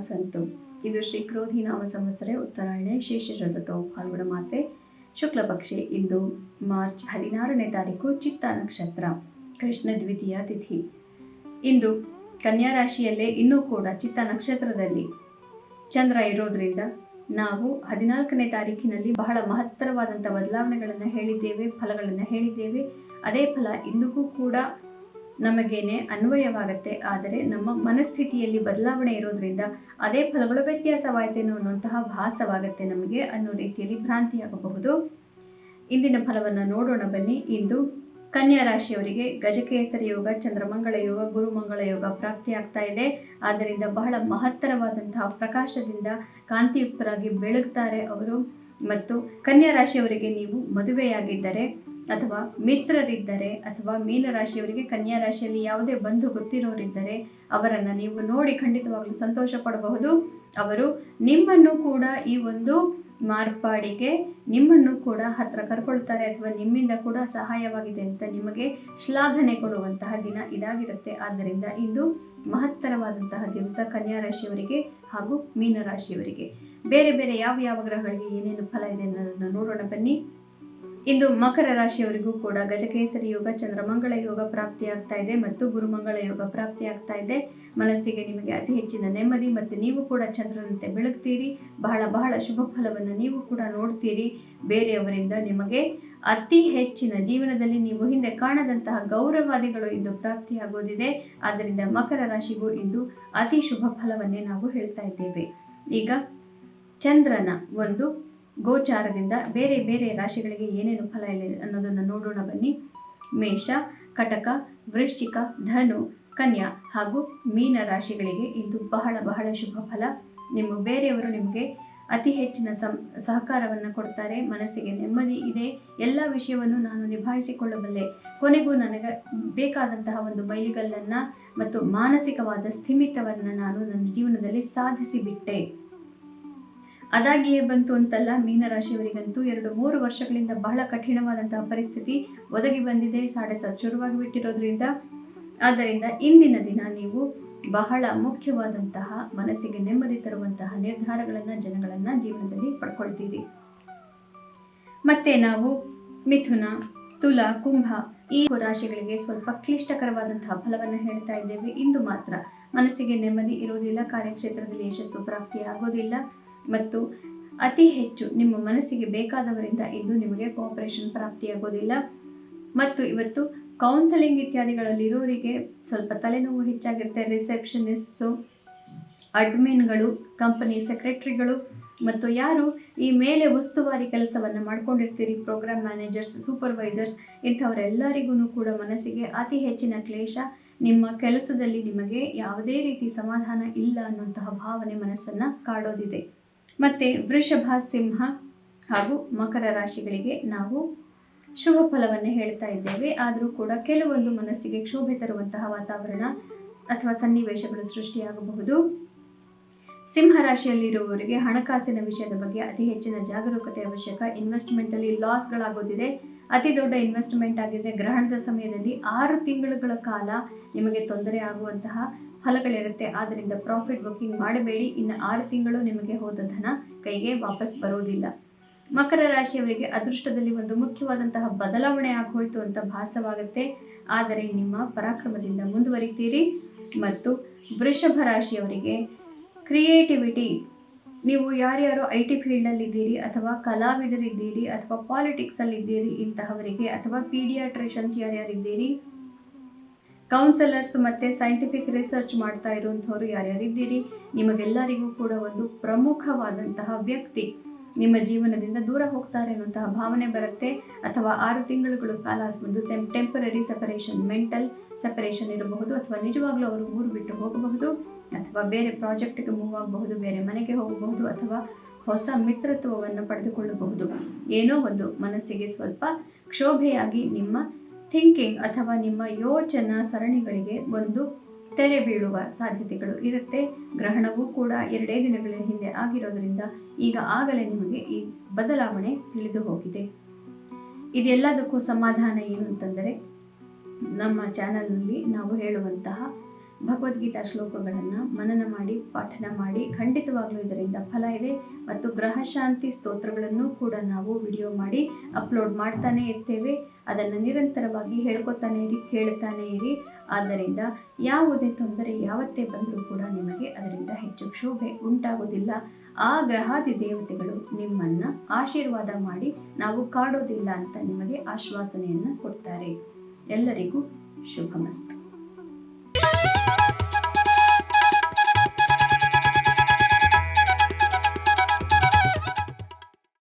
ಸಂತು. ಇದು ಶ್ರೀ ಕ್ರೋಧಿ ನಾಮ ಸಂವತ್ಸರೆ, ಉತ್ತರಾಯಣೆ ಶೇಷ ಋತು ಫಾಲ್ಗುಣ ಮಾಸೆ. ಶುಕ್ಲ ಪಕ್ಷೆ, ಇಂದು ಮಾರ್ಚ್ ಹದಿನಾರನೇ ತಾರೀಕು, ಚಿತ್ತ ನಕ್ಷತ್ರ, ಕೃಷ್ಣ ದ್ವಿತೀಯ ತಿಥಿ. ಇಂದು ಕನ್ಯಾ ರಾಶಿಯಲ್ಲೇ ಇನ್ನೂ ಕೂಡ ಚಿತ್ತ ನಕ್ಷತ್ರದಲ್ಲಿ ಚಂದ್ರ ಇರೋದ್ರಿಂದ ನಾವು ಹದಿನಾಲ್ಕನೇ ತಾರೀಕಿನಲ್ಲಿ ಬಹಳ ಮಹತ್ತರವಾದಂಥ ಬದಲಾವಣೆಗಳನ್ನು ಹೇಳಿದ್ದೇವೆ, ಫಲಗಳನ್ನು ಹೇಳಿದ್ದೇವೆ. ಅದೇ ಫಲ ಇಂದಿಗೂ ಕೂಡ ನಮಗೇನೆ ಅನ್ವಯವಾಗುತ್ತೆ, ಆದರೆ ನಮ್ಮ ಮನಸ್ಥಿತಿಯಲ್ಲಿ ಬದಲಾವಣೆ ಇರೋದ್ರಿಂದ ಅದೇ ಫಲಗಳು ವ್ಯತ್ಯಾಸವಾಯಿತೇನೋ ಅನ್ನುವಂತಹ ಭಾಸವಾಗುತ್ತೆ ನಮಗೆ ಅನ್ನೋ ರೀತಿಯಲ್ಲಿ ಭ್ರಾಂತಿಯಾಗಬಹುದು. ಇಂದಿನ ಫಲವನ್ನು ನೋಡೋಣ ಬನ್ನಿ. ಇಂದು ಕನ್ಯಾ ರಾಶಿಯವರಿಗೆ ಗಜಕೇಸರಿ ಯೋಗ, ಚಂದ್ರಮಂಗಳ ಯೋಗ, ಗುರುಮಂಗಳ ಯೋಗ ಪ್ರಾಪ್ತಿಯಾಗ್ತಾ ಇದೆ. ಆದ್ದರಿಂದ ಬಹಳ ಮಹತ್ತರವಾದಂತಹ ಪ್ರಕಾಶದಿಂದ ಕಾಂತಿಯುಕ್ತರಾಗಿ ಬೆಳಗ್ತಾರೆ ಅವರು. ಮತ್ತು ಕನ್ಯಾ ರಾಶಿಯವರಿಗೆ ನೀವು ಮದುವೆಯಾಗಿದ್ದರೆ ಅಥವಾ ಮಿತ್ರರಿದ್ದರೆ ಅಥವಾ ಮೀನರಾಶಿಯವರಿಗೆ ಕನ್ಯಾ ರಾಶಿಯಲ್ಲಿ ಯಾವುದೇ ಬಂಧು ಗೊತ್ತಿರೋರಿದ್ದರೆ ಅವರನ್ನು ನೀವು ನೋಡಿ ಖಂಡಿತವಾಗಲೂ ಸಂತೋಷ ಪಡಬಹುದು. ಅವರು ನಿಮ್ಮನ್ನು ಕೂಡ ಈ ಒಂದು ಮಾರ್ಪಾಡಿಗೆ, ನಿಮ್ಮನ್ನು ಕೂಡ ಹತ್ರ ಕರ್ಕೊಳ್ತಾರೆ ಅಥವಾ ನಿಮ್ಮಿಂದ ಕೂಡ ಸಹಾಯವಾಗಿದೆ ಅಂತ ನಿಮಗೆ ಶ್ಲಾಘನೆ ಕೊಡುವಂತಹ ದಿನ ಇದಾಗಿರುತ್ತೆ. ಆದ್ದರಿಂದ ಇಂದು ಮಹತ್ತರವಾದಂತಹ ದಿವಸ ಕನ್ಯಾ ರಾಶಿಯವರಿಗೆ ಹಾಗೂ ಮೀನರಾಶಿಯವರಿಗೆ. ಬೇರೆ ಬೇರೆ ಯಾವ ಯಾವ ಗ್ರಹಗಳಿಗೆ ಏನೇನು ಫಲ ಇದೆ ಅನ್ನೋದನ್ನು ನೋಡೋಣ ಬನ್ನಿ. ಇಂದು ಮಕರ ರಾಶಿಯವರಿಗೂ ಕೂಡ ಗಜಕೇಸರಿ ಯೋಗ, ಚಂದ್ರಮಂಗಳ ಯೋಗ ಪ್ರಾಪ್ತಿಯಾಗ್ತಾ ಇದೆ ಮತ್ತು ಗುರುಮಂಗಳ ಯೋಗ ಪ್ರಾಪ್ತಿಯಾಗ್ತಾ ಇದೆ. ಮನಸ್ಸಿಗೆ ನಿಮಗೆ ಅತಿ ಹೆಚ್ಚಿನ ನೆಮ್ಮದಿ ಮತ್ತು ನೀವು ಕೂಡ ಚಂದ್ರನಂತೆ ಬೆಳಗ್ತೀರಿ. ಬಹಳ ಬಹಳ ಶುಭ ಫಲವನ್ನು ನೀವು ಕೂಡ ನೋಡ್ತೀರಿ. ಬೇರೆಯವರಿಂದ ನಿಮಗೆ ಅತಿ ಹೆಚ್ಚಿನ ಜೀವನದಲ್ಲಿ ನೀವು ಹಿಂದೆ ಕಾಣದಂತಹ ಗೌರವಾದಿಗಳು ಇಂದು ಪ್ರಾಪ್ತಿಯಾಗೋದಿದೆ ಆದ್ದರಿಂದ ಮಕರ ರಾಶಿಗೂ ಇಂದು ಅತಿ ಶುಭ ಫಲವನ್ನೇ ನಾವು ಹೇಳ್ತಾ ಇದ್ದೇವೆ. ಈಗ ಚಂದ್ರನ ಒಂದು ಗೋಚಾರದಿಂದ ಬೇರೆ ಬೇರೆ ರಾಶಿಗಳಿಗೆ ಏನೇನು ಫಲ ಇದೆ ಅನ್ನೋದನ್ನು ನೋಡೋಣ ಬನ್ನಿ. ಮೇಷ, ಕಟಕ, ವೃಶ್ಚಿಕ, ಧನು, ಕನ್ಯಾ ಹಾಗೂ ಮೀನ ರಾಶಿಗಳಿಗೆ ಇಂದು ಬಹಳ ಬಹಳ ಶುಭ ಫಲ. ನಿಮ್ಮ ಬೇರೆಯವರು ನಿಮಗೆ ಅತಿ ಹೆಚ್ಚಿನ ಸಂ, ಸಹಕಾರವನ್ನು ಕೊಡ್ತಾರೆ. ಮನಸ್ಸಿಗೆ ನೆಮ್ಮದಿ ಇದೆ. ಎಲ್ಲ ವಿಷಯವನ್ನು ನಾನು ನಿಭಾಯಿಸಿಕೊಳ್ಳಬಲ್ಲೆ. ಕೊನೆಗೂ ನನಗೆ ಬೇಕಾದಂತಹ ಒಂದು ಮೈಲಿಗಲ್ಲನ್ನು ಮತ್ತು ಮಾನಸಿಕವಾದ ಸ್ಥಿಮಿತವನ್ನು ನಾನು ನನ್ನ ಜೀವನದಲ್ಲಿ ಸಾಧಿಸಿಬಿಟ್ಟೆ. ಅದಾಗಿಯೇ ಬಂತು ಅಂತಲ್ಲ ಮೀನರಾಶಿಯವರಿಗಂತೂ ಎರಡು ಮೂರು ವರ್ಷಗಳಿಂದ ಬಹಳ ಕಠಿಣವಾದಂತಹ ಪರಿಸ್ಥಿತಿ ಒದಗಿ ಬಂದಿದೆ. ಸಾಡೆ ಸಾತ್ ಶುರುವಾಗಿ ಬಿಟ್ಟಿರೋದ್ರಿಂದ. ಆದ್ದರಿಂದ ಇಂದಿನ ದಿನ ನೀವು ಬಹಳ ಮುಖ್ಯವಾದಂತಹ ಮನಸ್ಸಿಗೆ ನೆಮ್ಮದಿ ತರುವಂತಹ ನಿರ್ಧಾರಗಳನ್ನು, ಜನಗಳನ್ನು ಜೀವನದಲ್ಲಿ ಪಡ್ಕೊಳ್ತೀರಿ. ಮತ್ತೆ ನಾವು ಮಿಥುನ, ತುಲ, ಕುಂಭ ಈ ರಾಶಿಗಳಿಗೆ ಸ್ವಲ್ಪ ಕ್ಲಿಷ್ಟಕರವಾದಂತಹ ಫಲವನ್ನು ಹೇಳ್ತಾ ಇದ್ದೇವೆ. ಇಂದು ಮಾತ್ರ ಮನಸ್ಸಿಗೆ ನೆಮ್ಮದಿ ಇರುವುದಿಲ್ಲ, ಕಾರ್ಯಕ್ಷೇತ್ರದಲ್ಲಿ ಯಶಸ್ಸು ಪ್ರಾಪ್ತಿಯಾಗೋದಿಲ್ಲ. ಮತ್ತು ಅತಿ ಹೆಚ್ಚು ನಿಮ್ಮ ಮನಸ್ಸಿಗೆ ಬೇಕಾದವರಿಂದ ಇಂದು ನಿಮಗೆ ಕೋಆಪರೇಷನ್ ಪ್ರಾಪ್ತಿಯಾಗೋದಿಲ್ಲ. ಮತ್ತು ಇವತ್ತು ಕೌನ್ಸೆಲಿಂಗ್ ಇತ್ಯಾದಿಗಳಲ್ಲಿ ಇರೋರಿಗೆ ಸ್ವಲ್ಪ ತಲೆನೋವು ಹೆಚ್ಚಾಗಿರುತ್ತೆ. ರಿಸೆಪ್ಷನಿಸ್ಟು ಅಡ್ಮಿನ್ಗಳು ಕಂಪನಿ ಸೆಕ್ರೆಟ್ರಿಗಳು ಮತ್ತು ಯಾರು ಈ ಮೇಲೆ ಉಸ್ತುವಾರಿ ಕೆಲಸವನ್ನು ಮಾಡ್ಕೊಂಡಿರ್ತೀರಿ ಪ್ರೋಗ್ರಾಮ್ ಮ್ಯಾನೇಜರ್ಸ್ ಸೂಪರ್ವೈಸರ್ಸ್ ಇಂಥವರೆಲ್ಲರಿಗೂ ಕೂಡ ಮನಸ್ಸಿಗೆ ಅತಿ ಹೆಚ್ಚಿನ ಕ್ಲೇಷ ನಿಮ್ಮ ಕೆಲಸದಲ್ಲಿ ನಿಮಗೆ ಯಾವುದೇ ರೀತಿ ಸಮಾಧಾನ ಇಲ್ಲ ಅನ್ನುವಂತಹ ಭಾವನೆ ಮನಸ್ಸನ್ನು ಕಾಡೋದಿದೆ. ಮತ್ತು ವೃಷಭ, ಸಿಂಹ ಹಾಗೂ ಮಕರ ರಾಶಿಗಳಿಗೆ ನಾವು ಶುಭ ಫಲವನ್ನು ಹೇಳ್ತಾ ಇದ್ದೇವೆ. ಆದರೂ ಕೂಡ ಕೆಲವೊಂದು ಮನಸ್ಸಿಗೆ ಕ್ಷೋಭೆ ತರುವಂತಹ ವಾತಾವರಣ ಅಥವಾ ಸನ್ನಿವೇಶಗಳು ಸೃಷ್ಟಿಯಾಗಬಹುದು. ಸಿಂಹ ರಾಶಿಯಲ್ಲಿರುವವರಿಗೆ ಹಣಕಾಸಿನ ವಿಷಯದ ಬಗ್ಗೆ ಅತಿ ಹೆಚ್ಚಿನ ಜಾಗರೂಕತೆ ಅವಶ್ಯಕ. ಇನ್ವೆಸ್ಟ್ಮೆಂಟಲ್ಲಿ ಲಾಸ್ಗಳಾಗೋದಿದೆ. ಅತಿ ದೊಡ್ಡ ಇನ್ವೆಸ್ಟ್ಮೆಂಟ್ ಆಗಿದೆ ಗ್ರಹಣದ ಸಮಯದಲ್ಲಿ ಆರು ತಿಂಗಳುಗಳ ಕಾಲ ನಿಮಗೆ ತೊಂದರೆ ಆಗುವಂತಹ ಫಲಗಳಿರುತ್ತೆ. ಆದ್ದರಿಂದ ಪ್ರಾಫಿಟ್ ಬುಕ್ಕಿಂಗ್ ಮಾಡಬೇಡಿ. ಇನ್ನು ಆರು ತಿಂಗಳು ನಿಮಗೆ ಹೋದ ಧನ ಕೈಗೆ ವಾಪಸ್ ಬರೋದಿಲ್ಲ. ಮಕರ ರಾಶಿಯವರಿಗೆ ಅದೃಷ್ಟದಲ್ಲಿ ಒಂದು ಮುಖ್ಯವಾದಂತಹ ಬದಲಾವಣೆ ಆಗೋಯ್ತು ಅಂತ ಭಾಸವಾಗುತ್ತೆ. ಆದರೆ ನಿಮ್ಮ ಪರಾಕ್ರಮದಿಂದ ಮುಂದುವರಿತೀರಿ. ಮತ್ತು ವೃಷಭ ರಾಶಿಯವರಿಗೆ ಕ್ರಿಯೇಟಿವಿಟಿ ನೀವು ಯಾರ್ಯಾರು ಐ ಟಿ ಫೀಲ್ಡಲ್ಲಿದ್ದೀರಿ ಅಥವಾ ಕಲಾವಿದರಿದ್ದೀರಿ ಅಥವಾ ಪಾಲಿಟಿಕ್ಸಲ್ಲಿದ್ದೀರಿ ಇಂತಹವರಿಗೆ ಅಥವಾ ಪೀಡಿಯಾಟ್ರಿಷನ್ಸ್ ಯಾರ್ಯಾರಿದ್ದೀರಿ ಕೌನ್ಸಲರ್ಸ್ ಮತ್ತು ಸೈಂಟಿಫಿಕ್ ರಿಸರ್ಚ್ ಮಾಡ್ತಾ ಇರುವಂಥವ್ರು ಯಾರ್ಯಾರಿದ್ದೀರಿ? ನಿಮಗೆಲ್ಲರಿಗೂ ಕೂಡ ಒಂದು ಪ್ರಮುಖವಾದಂತಹ ವ್ಯಕ್ತಿ ನಿಮ್ಮ ಜೀವನದಿಂದ ದೂರ ಹೋಗ್ತಾರೆ ಅನ್ನುವಂತಹ ಭಾವನೆ ಬರುತ್ತೆ. ಅಥವಾ ಆರು ತಿಂಗಳುಗಳು ಕಾಲ ಒಂದು ಸೆಮ್ ಟೆಂಪರರಿ ಸೆಪರೇಷನ್ ಮೆಂಟಲ್ ಸೆಪರೇಷನ್ ಇರಬಹುದು, ಅಥವಾ ನಿಜವಾಗ್ಲೂ ಅವರು ಊರು ಬಿಟ್ಟು ಹೋಗಬಹುದು, ಅಥವಾ ಬೇರೆ ಪ್ರಾಜೆಕ್ಟ್ಗೆ ಮೂವ್ ಆಗಬಹುದು, ಬೇರೆ ಮನೆಗೆ ಹೋಗಬಹುದು, ಅಥವಾ ಹೊಸ ಮಿತ್ರತ್ವವನ್ನು ಪಡೆದುಕೊಳ್ಳಬಹುದು. ಏನೋ ಒಂದು ಮನಸ್ಸಿಗೆ ಸ್ವಲ್ಪ ಕ್ಷೋಭೆಯಾಗಿ ನಿಮ್ಮ ಥಿಂಕಿಂಗ್ ಅಥವಾ ನಿಮ್ಮ ಯೋಚನಾ ಸರಣಿಗಳಿಗೆ ಒಂದು ತೆರೆ ಬೀಳುವ ಸಾಧ್ಯತೆಗಳು ಇರುತ್ತೆ. ಗ್ರಹಣವೂ ಕೂಡ ಎರಡೇ ದಿನಗಳ ಹಿಂದೆ ಆಗಿರೋದರಿಂದ ಈಗ ಆಗಲೇ ನಿಮಗೆ ಈ ಬದಲಾವಣೆ ತಿಳಿದು ಹೋಗಿದೆ. ಇದೆಲ್ಲದಕ್ಕೂ ಸಮಾಧಾನ ಏನು ಅಂತಂದರೆ, ನಮ್ಮ ಚಾನಲ್ನಲ್ಲಿ ನಾವು ಹೇಳುವಂತಹ ಭಗವದ್ಗೀತಾ ಶ್ಲೋಕಗಳನ್ನು ಮನನ ಮಾಡಿ, ಪಾಠನ ಮಾಡಿ ಖಂಡಿತವಾಗ್ಲೂ ಇದರಿಂದ ಫಲ ಇದೆ. ಮತ್ತು ಗ್ರಹ ಶಾಂತಿ ಸ್ತೋತ್ರಗಳನ್ನು ಕೂಡ ನಾವು ವಿಡಿಯೋ ಮಾಡಿ ಅಪ್ಲೋಡ್ ಮಾಡ್ತಾನೆ ಇರ್ತೇವೆ. ಅದನ್ನು ನಿರಂತರವಾಗಿ ಹೇಳ್ಕೊತಾನೆ ಇರಿ, ಕೇಳ್ತಾನೆ ಇರಿ. ಆದ್ದರಿಂದ ಯಾವುದೇ ತೊಂದರೆ ಯಾವತ್ತೇ ಬಂದರೂ ಕೂಡ ನಿಮಗೆ ಅದರಿಂದ ಹೆಚ್ಚು ಕ್ಷೋಭೆ ಉಂಟಾಗೋದಿಲ್ಲ ಆ ಗ್ರಹಾದಿ ದೇವತೆಗಳು ನಿಮ್ಮನ್ನು ಆಶೀರ್ವಾದ ಮಾಡಿ ನಾವು ಕಾಡೋದಿಲ್ಲ ಅಂತ ನಿಮಗೆ ಆಶ್ವಾಸನೆಯನ್ನು ಕೊಡ್ತಾರೆ. ಎಲ್ಲರಿಗೂ ಶುಭಮಸ್ತು.